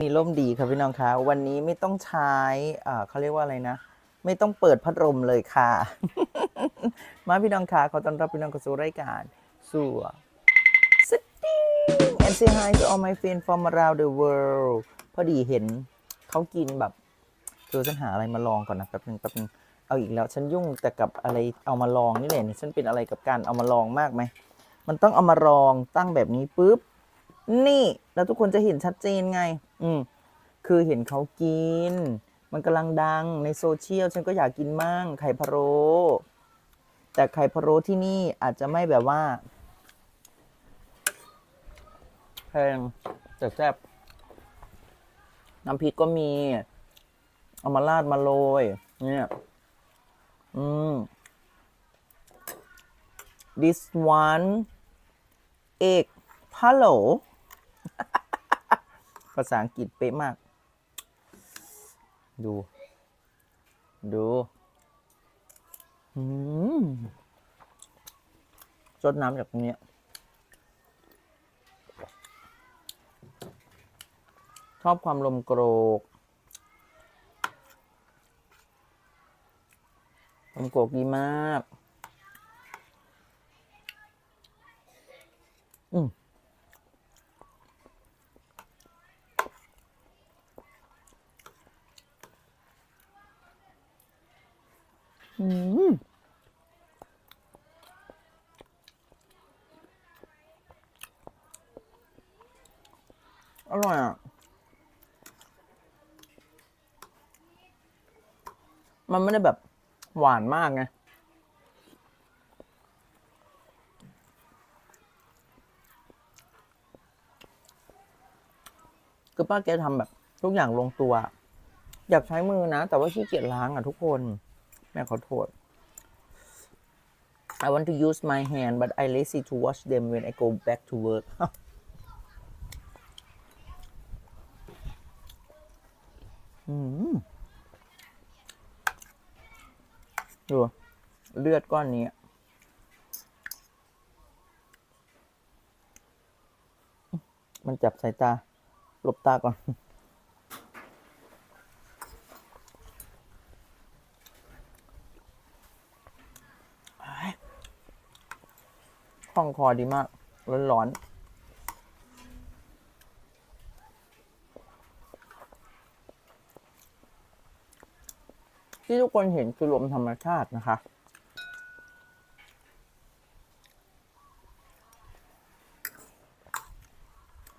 มีร่มดีครับพี่น้องคะวันนี้ไม่ต้องใช้เขาเรียกว่าอะไรนะ ไม่ต้องเปิดพัดลมเลยค่ะ มาพี่น้องคะขอต้อนรับพี่น้องเข้าสู่รายการสู่สติ้ง and say hi to all my friends from around the world พอดีเห็นเขากินแบบเธอฉันหาอะไรมาลองก่อนนะแป๊บนึงแป๊บนึงเอาอีกแล้ว ฉันยุ่งแต่กับอะไรเอามาลองนี่แหละฉันเป็นอะไรกับการเอามาลองมากไหมมันต้องเอามาลองตั้งแบบนี้ปุ๊บนี่ แล้วทุกคนจะเห็นชัดเจนไง อืมคือเห็นเขากิน มันกำลังดังในโซเชียล ฉันก็อยากกินมั่งไข่พะโล้แต่ไข่พะโล้ที่นี่อาจจะไม่แบบว่าแพงแต่แซ่บน้ำพริกก็มี เอามาราดมาโรยเนี่ย อืม this one egg palo าษาอังกฤษเป๊ะมาก ดู ดูอืมจดน้ำจากตรงเนี้ยชอบความลมโกรก ลมโกรกดีมาก อืม อืมอร่อยอะ มันไม่ได้แบบหวานมากไง คือป้าแกทำแบบ ทุกอย่างลงตัว อยากใช้มือนะ แต่ว่าขี้เกียจล้างอะทุกคน แม่ขอโทษ I want to use my hand but I lazy to wash them when I go back to work อืมดูเลือดก้อนนี้มันจับสายตา หลบตาก่อน ล่องคอดีมาก ร้อนๆที่ทุกคนเห็นคือลมธรรมชาตินะคะ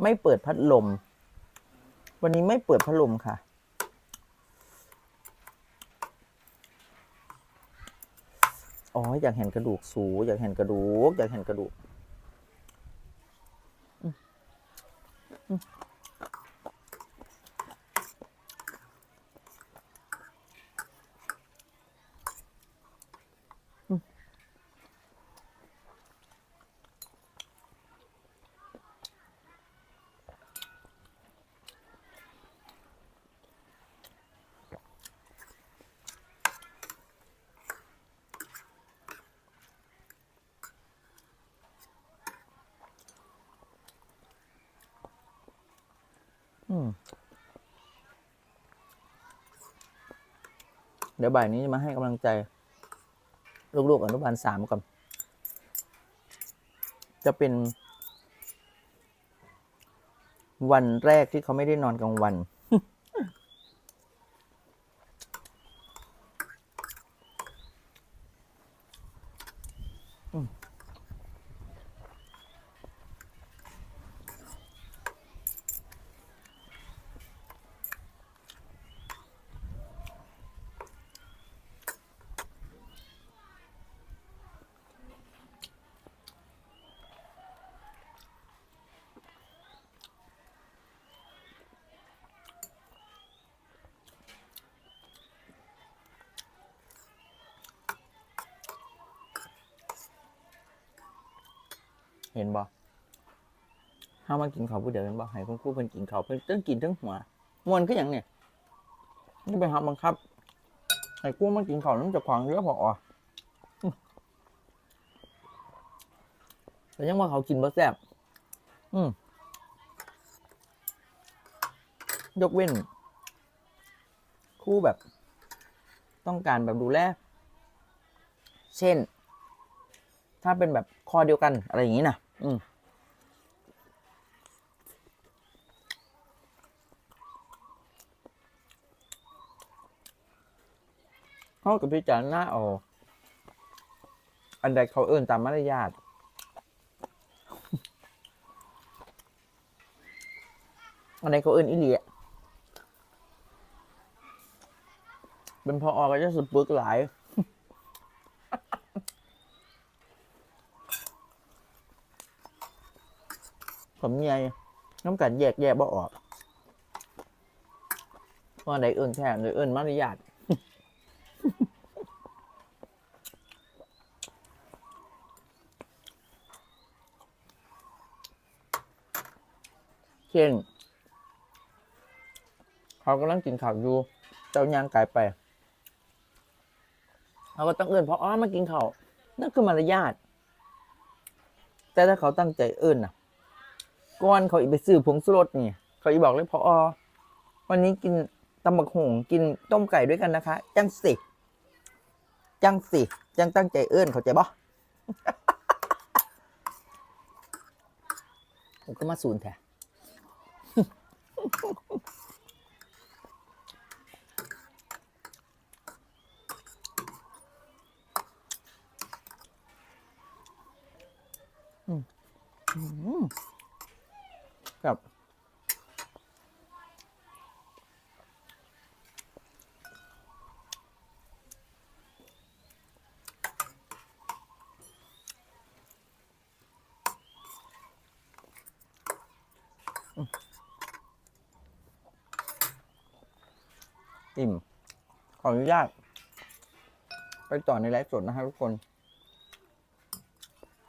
ไม่เปิดพัดลม วันนี้ไม่เปิดพัดลมค่ะ อ๋ออยากเห็นกระดูกสูอยากเห็นกระดูก อยากเห็นกระดูก เดี๋ยวบ่ายนี้จะมาให้กำลังใจ ลูกๆอนุบาลสามก่อน จะเป็น วันแรกที่เขาไม่ได้นอนกลางวัน เห็นบ่ห้ามากินข้าวผู้เดียวเห็นบ่ให้คุณครูเพิ่นกินข้าวเพิ่นเติ้งกินทั้งหัวมวนคือหยังเนี่ยนี่ไปหาบังคับให้กูมากินข้าวน้ำจากขวางเยอะพออะอื้อแต่ยังว่าเขากินบ่แซ่บอืมยกเว้น คู่แบบ ต้องการแบบดูแล เช่น ถ้าเป็นแบบคอเดียวกันอะไรอย่างนี้นะอืมเขากับพิจารณาเอาอันใดเขาเอื่นตามมารยาทอันใดเขาเอื่นอิเลียเป็นพออก็จะสุดปึกหลาย ผมใหญ่น้ำกันแยกแยกบ่ออกว่าใดเอื่นแท้หรือเอื่นมารยาทเช่นเขากำลังกินข้าวอยู่ เจ้ายางไก่ไปเขาก็ต้องเอื้นเพราะอ๋อมากินข้าวนั่นคือมารยาทแต่ถ้าเขาตั้งใจเอื้อนนะ ก่อนเขาอีไปซื้อผงสุรสนี่ เขาอีบอกเลยพออวันนี้กินตำบักหงกินต้มไก่ด้วยกันนะคะ จังสิ จังสิจังตั้งใจเอื้อนเขาใจบ่ผมก็มาศูนย์แท้อืม กับอืมอิ่ม ขออนุญาต ไปต่อในไลฟ์สดนะครับทุกคน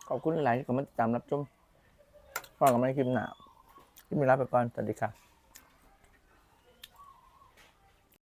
ขอบคุณหลายๆที่เข้ามาติดตามรับชมฟังกันในคลิปหน้า ที่มีรับไปก่อนสวัสดีครับ